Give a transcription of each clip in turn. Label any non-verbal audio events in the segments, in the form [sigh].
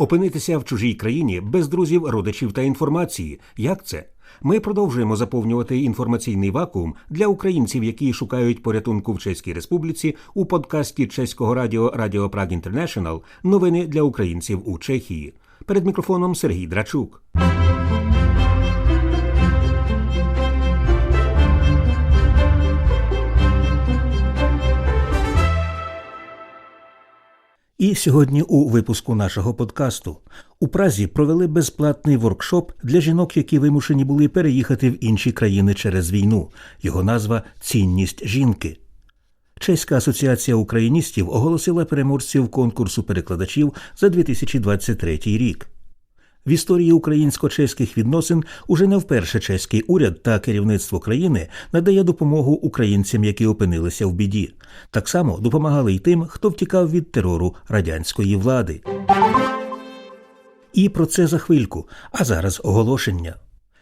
Опинитися в чужій країні без друзів, родичів та інформації. Як це? Ми продовжуємо заповнювати інформаційний вакуум для українців, які шукають порятунку в Чеській Республіці у подкасті чеського радіо Радіо Праг Інтернешнл Новини для українців у Чехії. Перед мікрофоном Сергій Драчук. І сьогодні у випуску нашого подкасту у Празі провели безплатний воркшоп для жінок, які вимушені були переїхати в інші країни через війну. Його назва Цінність жінки. Чеська асоціація україністів оголосила переможців конкурсу перекладачів за 2023 рік. В історії українсько-чеських відносин уже не вперше чеський уряд та керівництво країни надає допомогу українцям, які опинилися в біді. Так само допомагали й тим, хто втікав від терору радянської влади. І про це за хвильку. А зараз оголошення.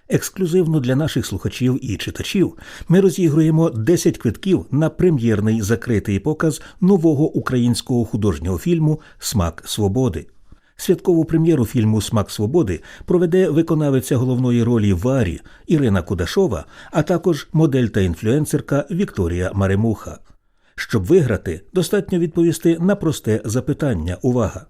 Ексклюзивно для наших слухачів і читачів ми розігруємо 10 квитків на прем'єрний закритий показ нового українського художнього фільму Смак свободи. Святкову прем'єру фільму Смак свободи проведе виконавиця головної ролі Варі Ірина Кудашова, а також модель та інфлюенсерка Вікторія Маремуха. Щоб виграти, достатньо відповісти на просте запитання. Увага!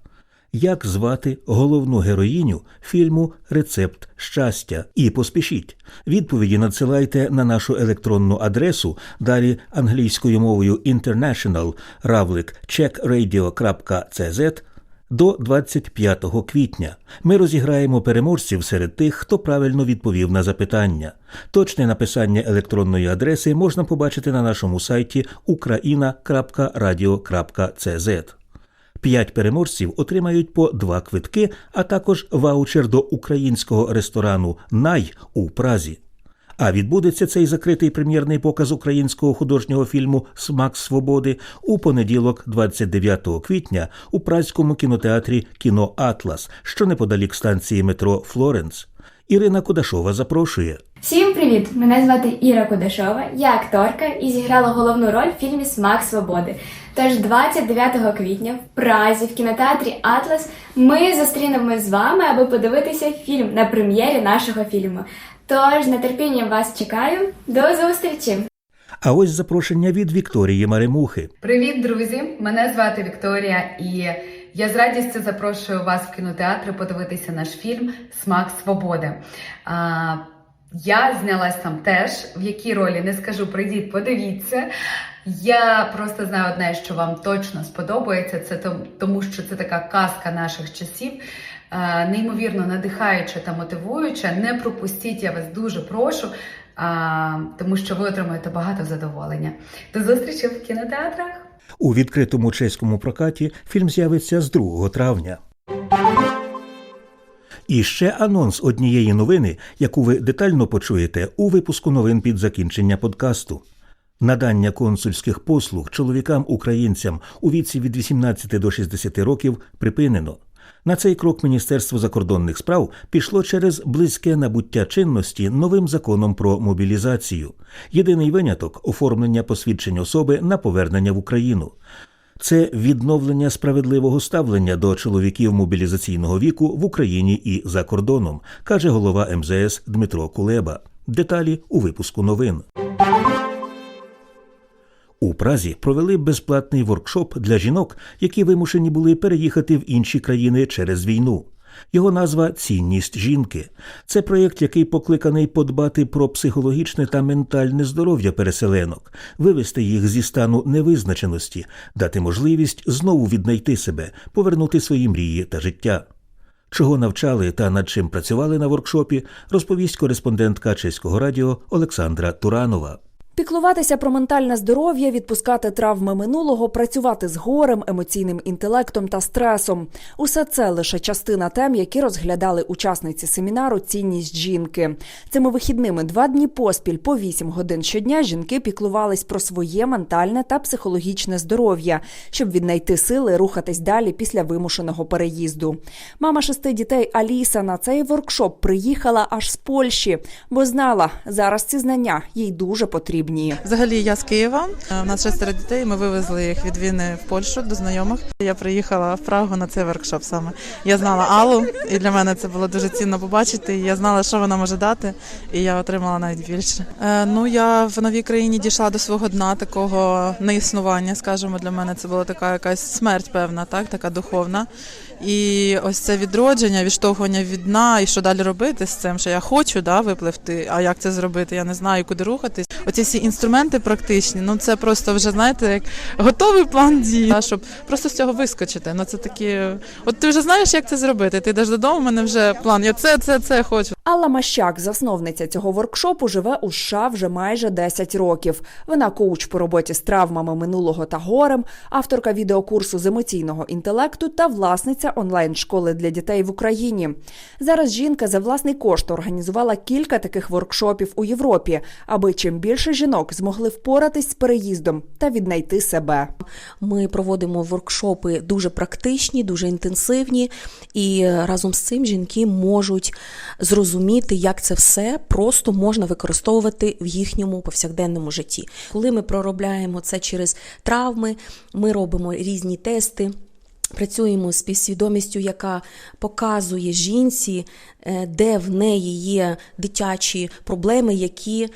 Як звати головну героїню фільму Рецепт щастя? І поспішіть. Відповіді надсилайте на нашу електронну адресу, далі англійською мовою international равлик checkradio.cz до 25 квітня ми розіграємо переможців серед тих, хто правильно відповів на запитання. Точне написання електронної адреси можна побачити на нашому сайті ukraina.radio.cz. П'ять переможців отримають по два квитки, а також ваучер до українського ресторану Най у Празі. А відбудеться цей закритий прем'єрний показ українського художнього фільму Смак свободи у понеділок, 29 квітня, у празькому кінотеатрі Кіно Атлас, що неподалік станції метро Флоренс. Ірина Кудашова запрошує. Всім привіт! Мене звати Іра Кудашова, я акторка і зіграла головну роль в фільмі Смак свободи. Тож 29 квітня в Празі в кінотеатрі Атлас ми зустрінемось з вами, аби подивитися фільм на прем'єрі нашого фільму. Тож з нетерпінням вас чекаю. До зустрічі! А ось запрошення від Вікторії Маремухи. Привіт, друзі! Мене звати Вікторія, і я з радістю запрошую вас в кінотеатр подивитися наш фільм Смак свободи. А, я знялась там теж, в якій ролі не скажу, прийдіть, подивіться. Я просто знаю одне, що вам точно сподобається. Це тому, що це така казка наших часів, неймовірно надихаюча та мотивуюча. Не пропустіть, я вас дуже прошу, тому що ви отримаєте багато задоволення. До зустрічі в кінотеатрах. У відкритому чеському прокаті фільм з'явиться з 2 травня. І ще анонс однієї новини, яку ви детально почуєте у випуску новин під закінчення подкасту. Надання консульських послуг чоловікам-українцям у віці від 18 до 60 років припинено. На цей крок Міністерство закордонних справ пішло через близьке набуття чинності новим законом про мобілізацію. Єдиний виняток оформлення посвідчень особи на повернення в Україну. Це відновлення справедливого ставлення до чоловіків мобілізаційного віку в Україні і за кордоном, каже голова МЗС Дмитро Кулеба. Деталі у випуску новин. У Празі провели безплатний воркшоп для жінок, які вимушені були переїхати в інші країни через війну. Його назва Цінність жінки. Це проєкт, який покликаний подбати про психологічне та ментальне здоров'я переселенок, вивести їх зі стану невизначеності, дати можливість знову віднайти себе, повернути свої мрії та життя. Чого навчали та над чим працювали на воркшопі, розповість кореспондентка чеського радіо Олександра Туранова. Піклуватися про ментальне здоров'я, відпускати травми минулого, працювати з горем, емоційним інтелектом та стресом усе це лише частина тем, які розглядали учасниці семінару Цінність жінки. Цими вихідними два дні поспіль по 8 годин щодня жінки піклувались про своє ментальне та психологічне здоров'я, щоб віднайти сили рухатись далі після вимушеного переїзду. Мама шести дітей Аліса на цей воркшоп приїхала аж з Польщі, бо знала, зараз ці знання їй дуже потрібні. Потрібні. Взагалі я з Києва. Е, У нас шестеро дітей. Ми вивезли їх від війни в Польщу до знайомих. Я приїхала в Прагу на цей воркшоп саме. Я знала Аллу, і для мене це було дуже цінно побачити. Я знала, що вона може дати, і я отримала навіть більше. Е, ну я в новій країні дійшла до свого дна такого неіснування. Скажімо, для мене це була така якась смерть, певна, так, така духовна. І ось це відродження, відштовхування від дна, і що далі робити з цим, що я хочу да, випливти. А як це зробити? Я не знаю, куди рухатись. Оці всі інструменти практичні, ну це просто вже знаєте, як готовий план дій, щоб просто з цього вискочити. Ну це такі, от ти вже знаєш, як це зробити. Ти йдеш додому, в мене вже план. Я це, це, це хочу. Алла Мащак, засновниця цього воркшопу, живе у США вже майже 10 років. Вона коуч по роботі з травмами минулого та горем, авторка відеокурсу з емоційного інтелекту та власниця онлайн-школи для дітей в Україні. Зараз жінка за власний кошт організувала кілька таких воркшопів у Європі, аби чим більше жінок змогли впоратись з переїздом та віднайти себе. Ми проводимо воркшопи дуже практичні, дуже інтенсивні, і разом з цим жінки можуть зрозуміти, як це все просто можна використовувати в їхньому повсякденному житті. Коли ми проробляємо це через травми, ми робимо різні тести. Працюємо з підсвідомістю, яка показує жінці, де в неї є дитячі проблеми, які е,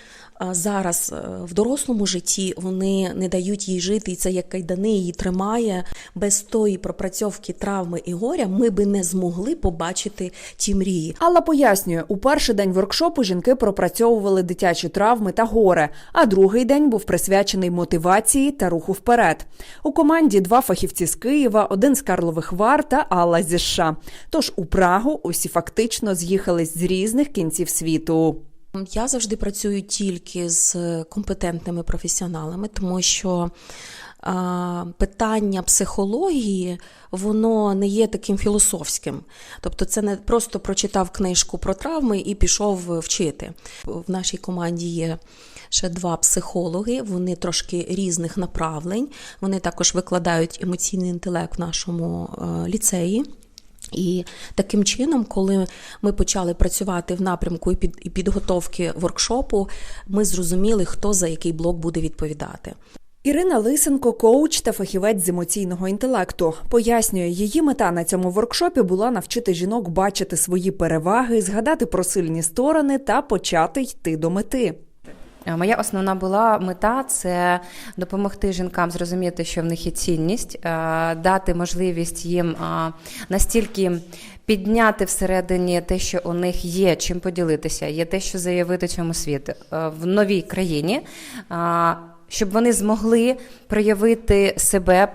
зараз е, в дорослому житті вони не дають їй жити, і це як кайдани її тримає. Без тої пропрацьовки травми і горя ми би не змогли побачити ті мрії. Алла пояснює, у перший день воркшопу жінки пропрацьовували дитячі травми та горе, а другий день був присвячений мотивації та руху вперед. У команді два фахівці з Києва, один з Карлових Вар та Алла зі США. Тож у Прагу усі фактично з'їхались з різних кінців світу. Я завжди працюю тільки з компетентними професіоналами, тому що питання психології воно не є таким філософським. Тобто, це не просто прочитав книжку про травми і пішов вчити. В нашій команді є. Ще два психологи, вони трошки різних направлень. Вони також викладають емоційний інтелект в нашому е, ліцеї. І таким чином, коли ми почали працювати в напрямку і під підготовки воркшопу, ми зрозуміли, хто за який блок буде відповідати. Ірина Лисенко, коуч та фахівець з емоційного інтелекту, пояснює, її мета на цьому воркшопі була навчити жінок бачити свої переваги, згадати про сильні сторони та почати йти до мети. Е, Моя основна була мета це допомогти жінкам зрозуміти, що в них є цінність, е, дати можливість їм е, настільки підняти всередині те, що у них є чим поділитися, є те, що заявити цьому світу в новій країні, щоб вони змогли проявити себе.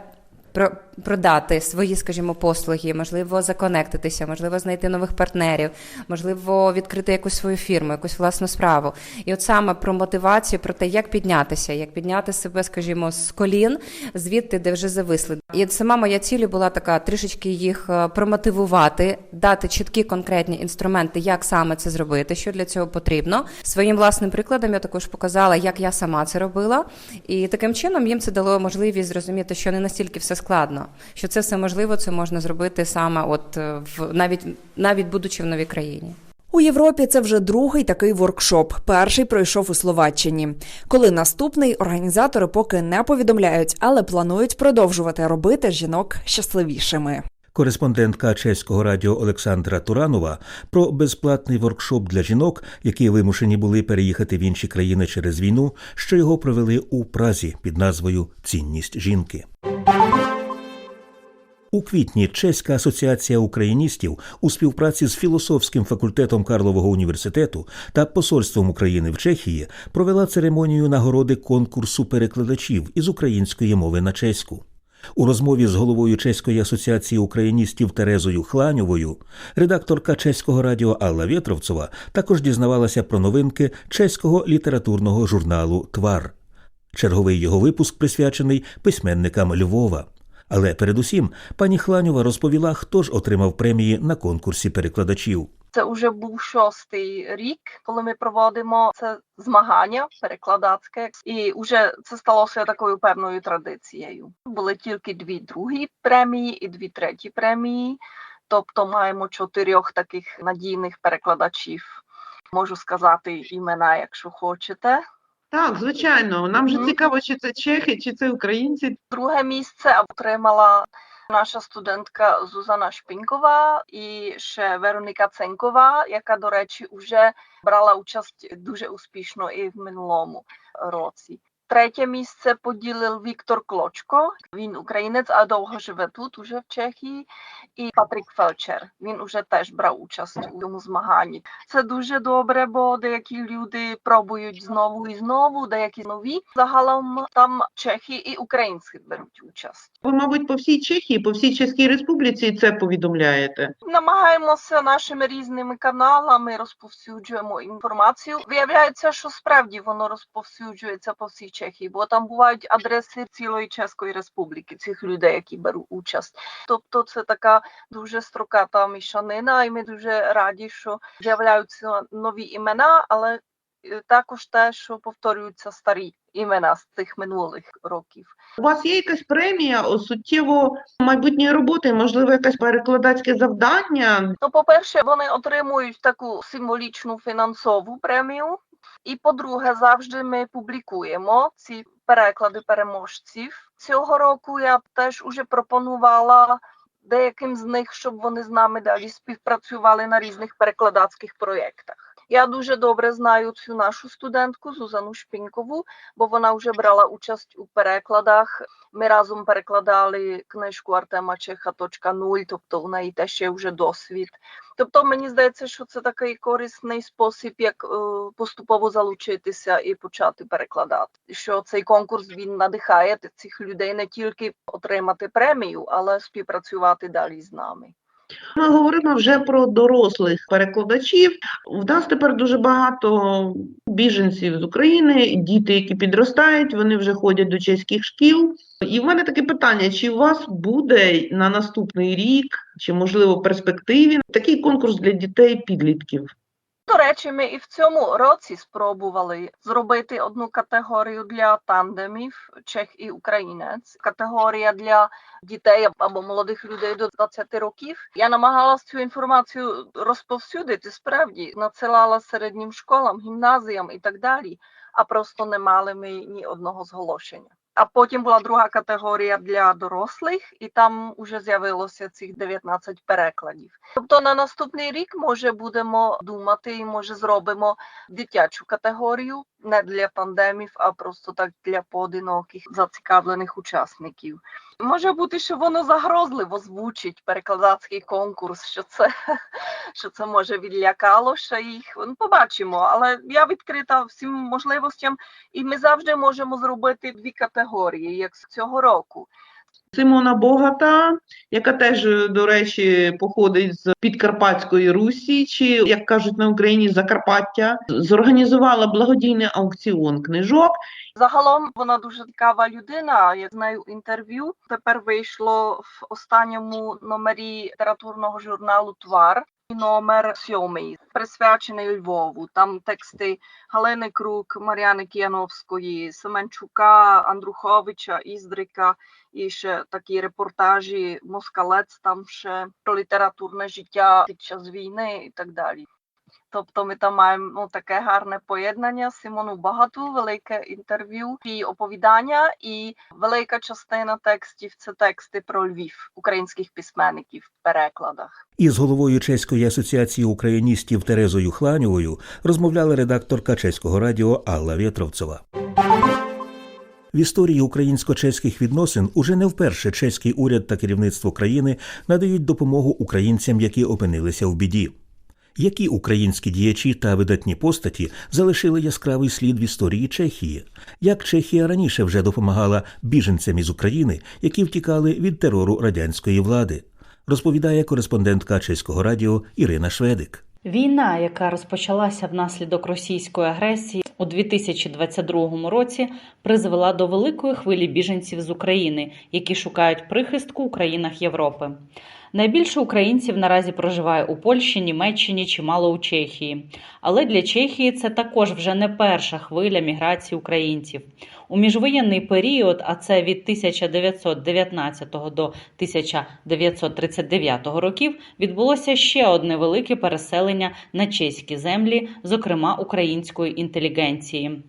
Про- Продати свої, скажімо, послуги, можливо, законектитися, можливо, знайти нових партнерів, можливо, відкрити якусь свою фірму, якусь власну справу. І от саме про мотивацію, про те, як піднятися, як підняти себе, скажімо, з колін, звідти, де вже зависли. І сама моя ціль була така трішечки їх е, промотивувати, дати чіткі конкретні інструменти, як саме це зробити, що для цього потрібно. Своїм власним прикладом я також показала, як я сама це робила, і таким чином їм це дало можливість зрозуміти, що не настільки все складно, що це все можливо, це можна зробити саме, от е, в навіть навіть будучи в новій країні. У Європі це вже другий такий воркшоп. Перший пройшов у Словаччині. Коли наступний організатори поки не повідомляють, але планують продовжувати робити жінок щасливішими. Кореспондентка чеського радіо Олександра Туранова про безплатний воркшоп для жінок, які вимушені були переїхати в інші країни через війну, що його провели у Празі під назвою Цінність жінки. У квітні Чеська асоціація україністів у співпраці з філософським факультетом Карлового університету та посольством України в Чехії провела церемонію нагороди конкурсу перекладачів із української мови на чеську. У розмові з головою Чеської асоціації україністів Терезою Хланьовою редакторка чеського радіо Алла Вєтровцова також дізнавалася про новинки чеського літературного журналу Твар. Черговий його випуск присвячений письменникам Львова. Але передусім пані Хланьова розповіла, хто ж отримав премії на конкурсі перекладачів. Це вже був шостий рік, коли ми проводимо це змагання перекладацьке, і вже це сталося такою певною традицією. Були тільки дві другі премії і дві треті премії. Тобто маємо чотирьох таких надійних перекладачів. Можу сказати імена, якщо хочете. Так, звичайно. Нам же Мгм. цікаво, чи це чехи, чи це українці. Друге місце отримала наша студентка Зузана Шпінкова і ще Вероніка Ценкова, яка, до речі, вже брала участь дуже успішно і в минулому році. Третє місце поділив Віктор Клочко. Він українець, а довго живе тут, уже в Чехії. І Патрік Фелчер. Він уже теж брав участь у цьому змаганні. Це дуже добре, бо деякі люди пробують знову і знову, деякі нові. Загалом там чехи і українці беруть участь. Ви, мабуть, по всій Чехії, по всій Чеській Республіці це повідомляєте. Намагаємося нашими різними каналами розповсюджуємо інформацію. Виявляється, що справді воно розповсюджується по всій Чехії, бо там бувають адреси цілої Чеської Республіки цих людей, які беруть участь. Тобто це така дуже строката мішанина, і ми дуже раді, що з'являються нові імена, але е, також те, що повторюються старі імена з цих минулих років. У вас є якась премія о, суттєво майбутньої роботи, можливо, якесь перекладацьке завдання? Ну, по-перше, вони отримують таку символічну фінансову премію. І по-друге, завжди ми публікуємо ці переклади переможців. Цього року я теж уже пропонувала деяким з них, щоб вони з нами далі співпрацювали на різних перекладацьких проєктах. Я дуже добре знаю цю нашу студентку Зузану Шпінкову, бо вона вже брала участь у перекладах. Ми разом перекладали книжку Артема Чеха «Точка нуль», тобто у неї теж є вже досвід. Тобто мені здається, що це такий корисний спосіб, як е, поступово залучитися і почати перекладати. Що цей конкурс він надихає цих людей не тільки отримати премію, але співпрацювати далі з нами. Ми говоримо вже про дорослих перекладачів. В нас тепер дуже багато біженців з України, діти, які підростають, вони вже ходять до чеських шкіл. І в мене таке питання: чи у вас буде на наступний рік, чи можливо в перспективі такий конкурс для дітей-підлітків? До речі, ми і в цьому році спробували зробити одну категорію для тандемів Чех і Українець. Категорія для дітей або молодих людей до 20 років. Я намагалась цю інформацію розповсюдити. Справді надсилала середнім школам, гімназіям і так далі. А просто не мали ми ні одного зголошення. А потім була друга категорія для дорослих, і там вже з'явилося цих 19 перекладів. Тобто на наступний рік може будемо думати і може зробимо дитячу категорію не для пандемів, а просто так для поодиноких зацікавлених учасників. Може бути, що воно загрозливо звучить перекладацький конкурс, що це, [laughs] що це може відлякало ще їх. Ну, побачимо, але я відкрита всім можливостям, і ми завжди можемо зробити дві категорії, як з цього року. Симона Богата, яка теж, е, до речі, походить з Підкарпатської Русі, чи, як кажуть на Україні, Закарпаття, зорганізувала благодійний аукціон книжок. Загалом вона дуже цікава людина. Я з нею інтерв'ю тепер вийшло в останньому номері літературного журналу Твар. Номер сьомий присвячений Львову. Там тексти Галини Крук, Мар'яни Кіяновської, Семенчука, Андруховича, Іздрика і ще такі репортажі Москалець там ще про літературне життя під час війни і так далі. Тобто ми там маємо ну, таке гарне поєднання. Симону Багату, велике інтерв'ю і оповідання, і велика частина текстів це тексти про Львів, українських письменників в перекладах. Із головою Чеської асоціації україністів Терезою Хланьовою розмовляла редакторка чеського радіо Алла Вєтровцева. В історії українсько-чеських відносин уже не вперше чеський уряд та керівництво країни надають допомогу українцям, які опинилися в біді. Які українські діячі та видатні постаті залишили яскравий слід в історії Чехії? Як Чехія раніше вже допомагала біженцям із України, які втікали від терору радянської влади? Розповідає кореспондентка чеського радіо Ірина Шведик. Війна, яка розпочалася внаслідок російської агресії у 2022 році, призвела до великої хвилі біженців з України, які шукають прихистку у країнах Європи. Найбільше українців наразі проживає у Польщі, Німеччині, чимало у Чехії. Але для Чехії це також вже не перша хвиля міграції українців. У міжвоєнний період, а це від 1919 до 1939 років, відбулося ще одне велике переселення на чеські землі, зокрема української інтелігенції.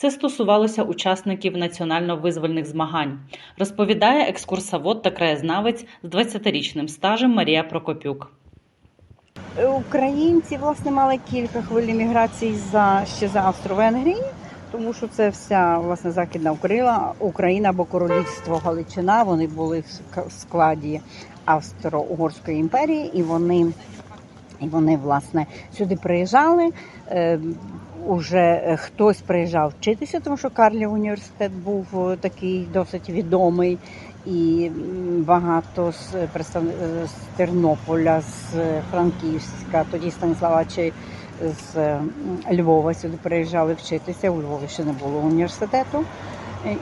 Це стосувалося учасників національно-визвольних змагань, розповідає екскурсовод та краєзнавець з 20-річним стажем Марія Прокопюк. Українці власне мали кілька хвиль міграції за ще за Австро-Венгрії, тому що це вся власне західна Україна, Україна або королівство Галичина. Вони були в складі Австро-Угорської імперії, і вони, і вони власне сюди приїжджали. Уже е, хтось приїжджав вчитися, тому що Карлів університет був е, такий досить відомий, і багато з е, з Тернополя, з Франківська, тоді Станіслава чи з Львова сюди приїжджали вчитися. У Львові ще не було університету.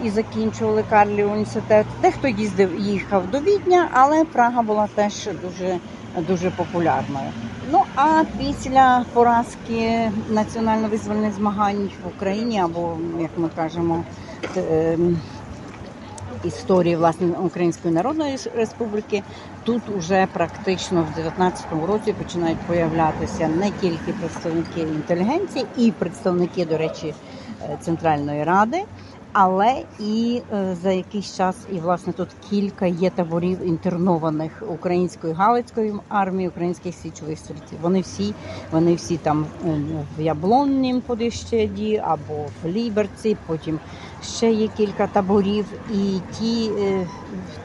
І закінчували Карлів університет. Дехто їздив, їхав до Відня, але Прага була теж дуже, дуже популярною. Ну а після поразки національно-визвольних змагань в Україні, або як ми кажемо, ем, історії власне Української Народної Республіки, тут уже практично в 19-му році починають появлятися не тільки представники інтелігенції, і представники, до речі, е, Центральної Ради. Але і е, за якийсь час, і власне тут кілька є таборів інтернованих української галицької армії, українських січових стрільців. Вони всі, вони всі там е, в Яблоннім Подищеді або в Ліберці. Потім ще є кілька таборів. І ті е,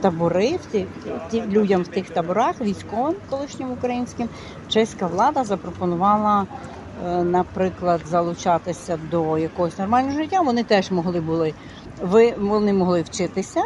табори, ті, ті людям в тих таборах, військовим колишнім українським, чеська влада запропонувала наприклад, залучатися до якогось нормального життя, вони теж могли були ви вони могли вчитися.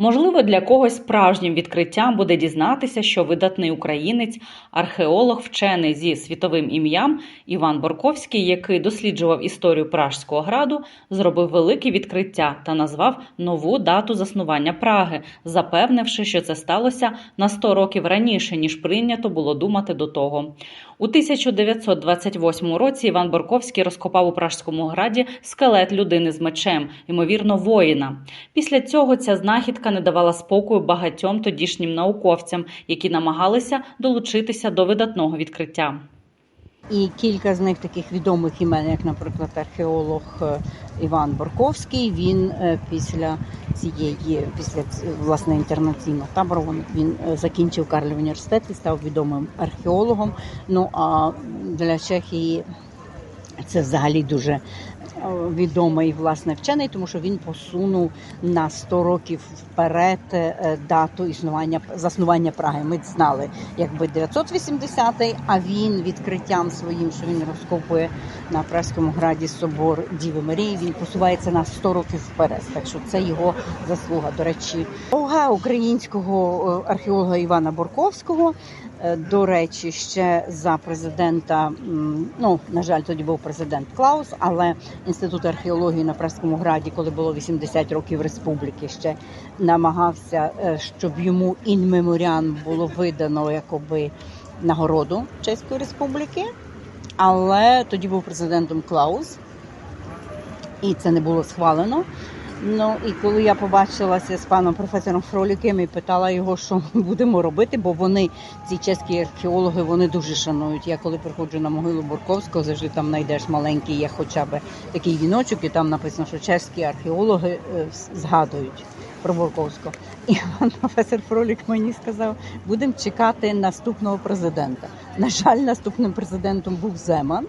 Можливо, для когось справжнім відкриттям буде дізнатися, що видатний українець, археолог, вчений зі світовим ім'ям Іван Борковський, який досліджував історію Пражського граду, зробив велике відкриття та назвав нову дату заснування Праги, запевнивши, що це сталося на 100 років раніше, ніж прийнято було думати до того. У 1928 році Іван Борковський розкопав у Пражському граді скелет людини з мечем, ймовірно, воїна. Після цього ця знахідка не давала спокою багатьом тодішнім науковцям, які намагалися долучитися до видатного відкриття. І кілька з них таких відомих імен, як, наприклад, археолог е, Іван Борковський. Він е, після цієї, після власне інтернаційного табору, він- е, закінчив Карлів університет і став відомим археологом. Ну а для Чехії це взагалі дуже відомий власне вчений, тому що він посунув на 100 років вперед е, дату існування заснування Праги. Ми знали, якби 980-й, а він відкриттям своїм, що він розкопує на Пражському граді собор Діви Марії. Він посувається на 100 років вперед. Так що це його заслуга. До речі, Олга українського е, археолога Івана Борковського. Е, До речі, ще за президента, ну на жаль, тоді був президент Клаус, але інститут археології на Пражському граді, коли було 80 років республіки, ще намагався, е, щоб йому ін меморіан було видано якоби нагороду Чеської Республіки. Але тоді був президентом Клаус, і це не було схвалено. Ну і коли я побачилася з паном професором Фроліким і питала його, що ми будемо робити, бо вони, ці чеські археологи, вони дуже шанують. Я коли приходжу на могилу Бурковського, завжди там знайдеш маленький, є хоча б такий віночок, і там написано, що чеські археологи е, згадують про Бурковського. І пан професор Фролік мені сказав, будемо чекати наступного президента. На жаль, наступним президентом був Земан.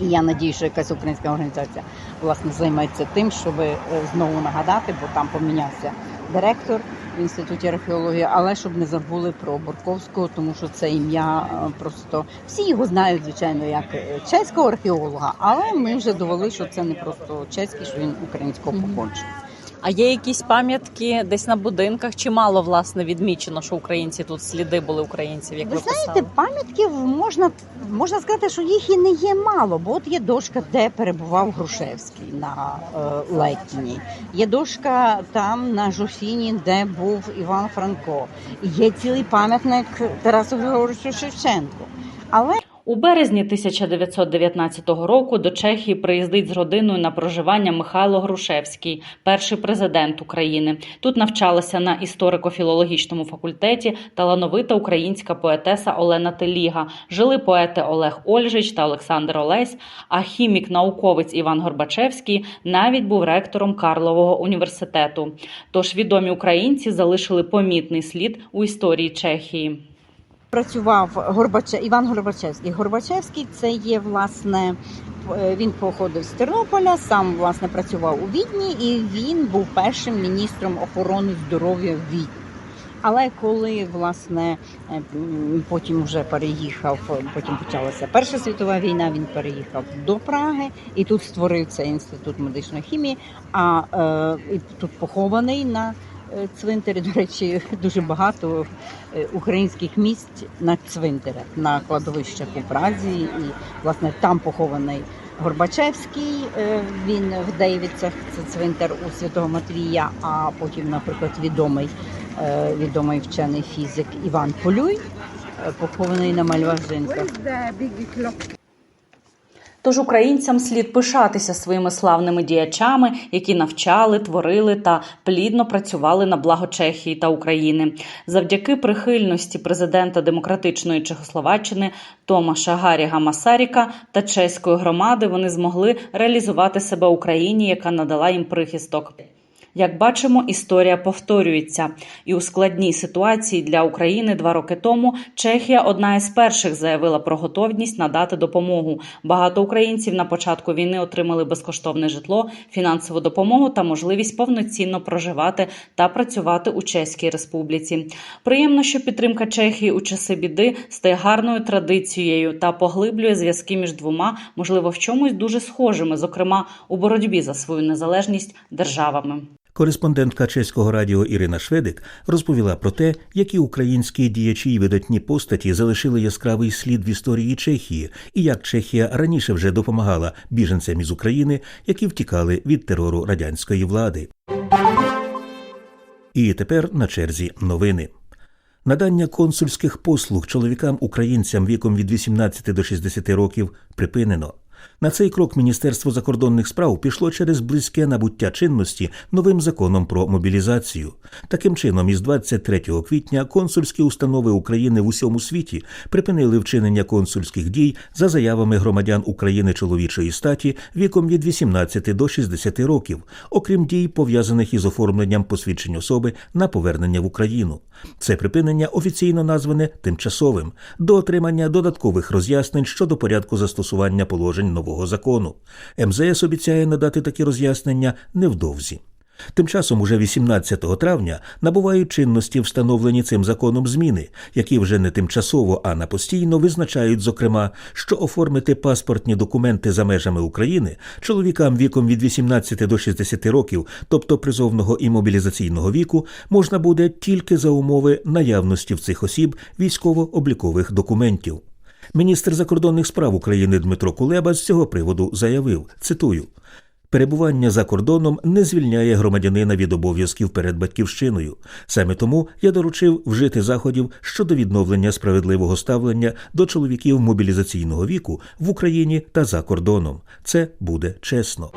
І я надію, що якась українська організація власне займається тим, щоб е, знову нагадати, бо там помінявся директор в інституті археології, але щоб не забули про Борковського, тому що це ім'я е, просто всі його знають, звичайно, як е, чеського археолога, але ми вже довели, що це не просто чеський, що він українського походження. А є якісь пам'ятки десь на будинках? Чи мало власне відмічено, що українці тут сліди були українців? Як ви, Ви знаєте, писали? пам'ятків можна можна сказати, що їх і не є мало, бо от є дошка, де перебував Грушевський на е, Летній. Є дошка там на Жосіні, де був Іван Франко. Є цілий пам'ятник Тарасу Григоровичу Шевченку. Але У березні 1919 року до Чехії приїздить з родиною на проживання Михайло Грушевський, перший президент України. Тут навчалася на історико-філологічному факультеті талановита українська поетеса Олена Теліга. Жили поети Олег Ольжич та Олександр Олесь. А хімік-науковець Іван Горбачевський навіть був ректором Карлового університету. Тож відомі українці залишили помітний слід у історії Чехії. Працював Горбаче... Іван Горбачевський. Горбачевський це є власне. е, Він походив з Тернополя, сам власне працював у Відні, і він був першим міністром охорони здоров'я в Відні. Але коли власне е, потім вже переїхав, потім почалася Перша світова війна, він переїхав до Праги і тут створив цей інститут медичної хімії. А е, тут похований на е, цвинтарі. До речі, [laughs] дуже багато е, українських місць на цвинтарях, на кладовищах у Празі, і власне там похований. Горбачевський, е, він в Дейвіцях, це цвинтар у Святого Матвія, а потім, наприклад, відомий, е, відомий вчений фізик Іван Полюй, е, похований на Мальважинках. Тож українцям слід пишатися своїми славними діячами, які навчали, творили та плідно працювали на благо Чехії та України. Завдяки прихильності президента демократичної Чехословаччини Томаша Гаріга Масаріка та чеської громади вони змогли реалізувати себе Україні, яка надала їм прихисток. Як бачимо, історія повторюється, і у складній ситуації для України два роки тому Чехія одна із перших заявила про готовність надати допомогу. Багато українців на початку війни отримали безкоштовне житло, фінансову допомогу та можливість повноцінно проживати та працювати у Чеській Республіці. Приємно, що підтримка Чехії у часи біди стає гарною традицією та поглиблює зв'язки між двома, можливо, в чомусь дуже схожими, зокрема у боротьбі за свою незалежність державами. Кореспондентка чеського радіо Ірина Шведик розповіла про те, які українські діячі й видатні постаті залишили яскравий слід в історії Чехії, і як Чехія раніше вже допомагала біженцям із України, які втікали від терору радянської влади. І тепер на черзі новини. Надання консульських послуг чоловікам українцям віком від 18 до 60 років припинено. На цей крок Міністерство закордонних справ пішло через близьке набуття чинності новим законом про мобілізацію. Таким чином, із 23 квітня консульські установи України в усьому світі припинили вчинення консульських дій за заявами громадян України чоловічої статі віком від 18 до 60 років, окрім дій, пов'язаних із оформленням посвідчень особи на повернення в Україну. Це припинення офіційно назване тимчасовим до отримання додаткових роз'яснень щодо порядку застосування положень нового закону. МЗС обіцяє надати такі роз'яснення невдовзі. Тим часом, уже 18 травня, набувають чинності встановлені цим законом зміни, які вже не тимчасово, а на постійно визначають, зокрема, що оформити паспортні документи за межами України чоловікам віком від 18 до 60 років, тобто призовного і мобілізаційного віку, можна буде тільки за умови наявності в цих осіб військово-облікових документів. Міністр закордонних справ України Дмитро Кулеба з цього приводу заявив: цитую. Перебування за кордоном не звільняє громадянина від обов'язків перед батьківщиною. Саме тому я доручив вжити заходів щодо відновлення справедливого ставлення до чоловіків мобілізаційного віку в Україні та за кордоном. Це буде чесно.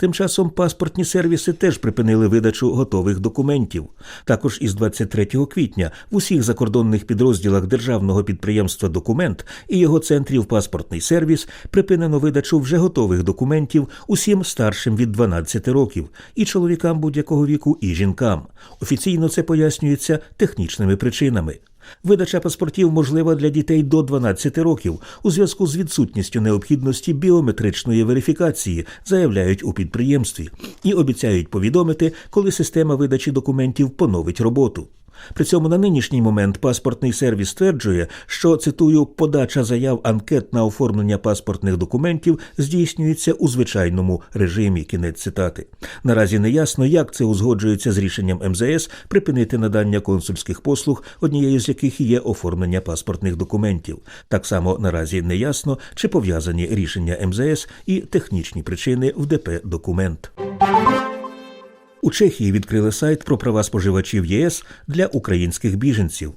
Тим часом паспортні сервіси теж припинили видачу готових документів. Також із 23 квітня в усіх закордонних підрозділах державного підприємства Документ і його центрів паспортний сервіс припинено видачу вже готових документів усім старшим від 12 років, і чоловікам будь-якого віку, і жінкам. Офіційно це пояснюється технічними причинами. Видача паспортів можлива для дітей до 12 років у зв'язку з відсутністю необхідності біометричної верифікації, заявляють у підприємстві, і обіцяють повідомити, коли система видачі документів поновить роботу. При цьому на нинішній момент паспортний сервіс стверджує, що цитую, подача заяв анкет на оформлення паспортних документів здійснюється у звичайному режимі. Кінець цитати. Наразі не ясно, як це узгоджується з рішенням МЗС припинити надання консульських послуг, однією з яких є оформлення паспортних документів. Так само наразі не ясно, чи пов'язані рішення МЗС і технічні причини в ДП документ. У Чехії відкрили сайт про права споживачів ЄС для українських біженців.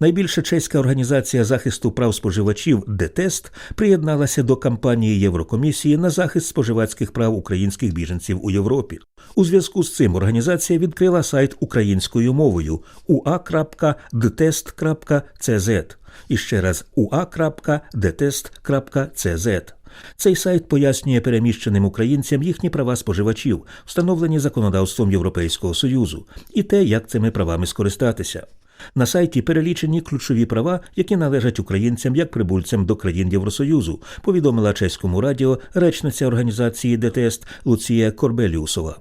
Найбільша чеська організація захисту прав споживачів ДЕТЕСТ приєдналася до кампанії Єврокомісії на захист споживацьких прав українських біженців у Європі. У зв'язку з цим організація відкрила сайт українською мовою ua.detest.cz і ще раз ua.detest.cz. Цей сайт пояснює переміщеним українцям їхні права споживачів, встановлені законодавством Європейського Союзу, і те, як цими правами скористатися. На сайті перелічені ключові права, які належать українцям як прибульцям до країн Євросоюзу, повідомила чеському радіо речниця організації ДТЕСТ Луція Корбеліусова.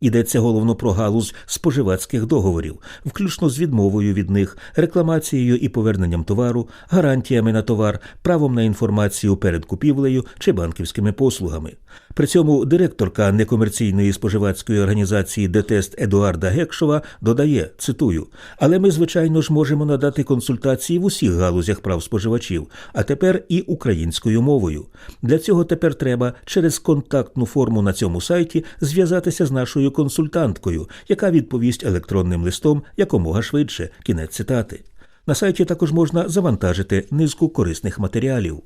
Йдеться головно про галузь споживацьких договорів, включно з відмовою від них, рекламацією і поверненням товару, гарантіями на товар, правом на інформацію перед купівлею чи банківськими послугами. При цьому директорка некомерційної споживацької організації ДТЕСТ Едуарда Гекшова додає, цитую, але ми, звичайно ж, можемо надати консультації в усіх галузях прав споживачів, а тепер і українською мовою. Для цього тепер треба через контактну форму на цьому сайті зв'язатися з нашою консультанткою, яка відповість електронним листом якомога швидше. Кінець цитати. На сайті також можна завантажити низку корисних матеріалів.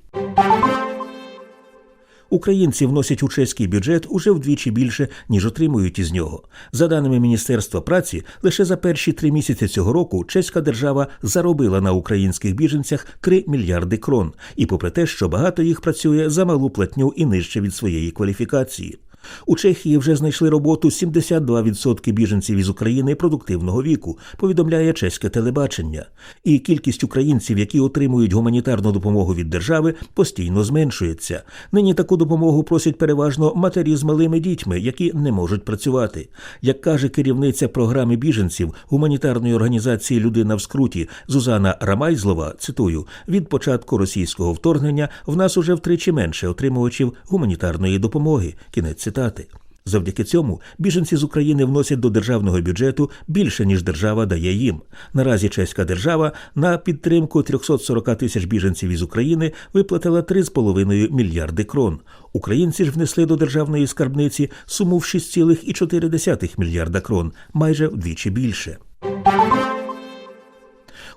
Українці вносять у чеський бюджет уже вдвічі більше, ніж отримують із нього. За даними Міністерства праці, лише за перші три місяці цього року чеська держава заробила на українських біженцях 3 мільярди крон, і попри те, що багато їх працює за малу платню і нижче від своєї кваліфікації. У Чехії вже знайшли роботу 72% біженців із України продуктивного віку, повідомляє чеське телебачення. І кількість українців, які отримують гуманітарну допомогу від держави, постійно зменшується. Нині таку допомогу просять переважно матері з малими дітьми, які не можуть працювати. Як каже керівниця програми біженців гуманітарної організації Людина в скруті Зузана Рамайзлова, цитую, від початку російського вторгнення в нас уже втричі менше отримувачів гуманітарної допомоги. Кінець цитати. Завдяки цьому біженці з України вносять до державного бюджету більше, ніж держава дає їм. Наразі чеська держава на підтримку 340 тисяч біженців із України виплатила 3,5 мільярди крон. Українці ж внесли до державної скарбниці суму в 6,4 мільярда крон, майже вдвічі більше.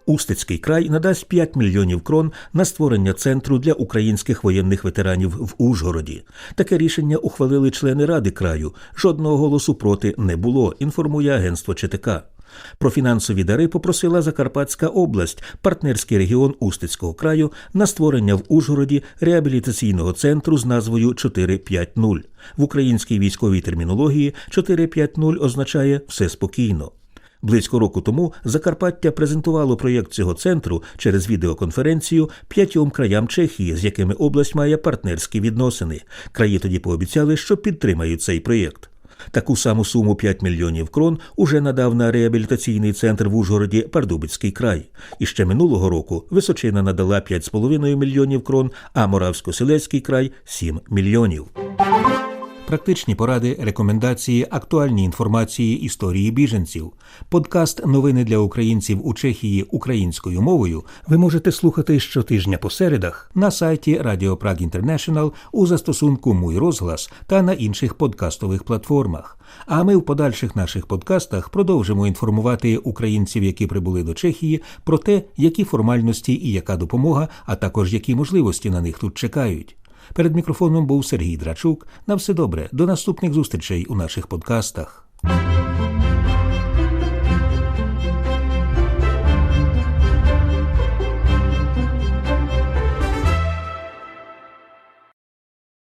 Устицький край надасть 5 мільйонів крон на створення центру для українських воєнних ветеранів в Ужгороді. Таке рішення ухвалили члени ради краю. Жодного голосу проти не було. Інформує агентство ЧТК. Про фінансові дари попросила Закарпатська область, партнерський регіон Устицького краю, на створення в Ужгороді реабілітаційного центру з назвою 450. В українській військовій термінології 450 означає все спокійно. Близько року тому Закарпаття презентувало проєкт цього центру через відеоконференцію п'ятьом краям Чехії, з якими область має партнерські відносини. Краї тоді пообіцяли, що підтримають цей проєкт. Таку саму суму 5 мільйонів крон уже надав на реабілітаційний центр в Ужгороді Пардубицький край. І ще минулого року Височина надала 5,5 мільйонів крон, а Моравсько-Силецький край 7 мільйонів. Практичні поради, рекомендації, актуальні інформації історії біженців. Подкаст Новини для українців у Чехії українською мовою ви можете слухати щотижня по середах на сайті Radio Prague International у застосунку Мой розглас та на інших подкастових платформах. А ми в подальших наших подкастах продовжимо інформувати українців, які прибули до Чехії, про те, які формальності і яка допомога, а також які можливості на них тут чекають. Перед мікрофоном був Сергій Драчук. На все добре, до наступних зустрічей у наших подкастах.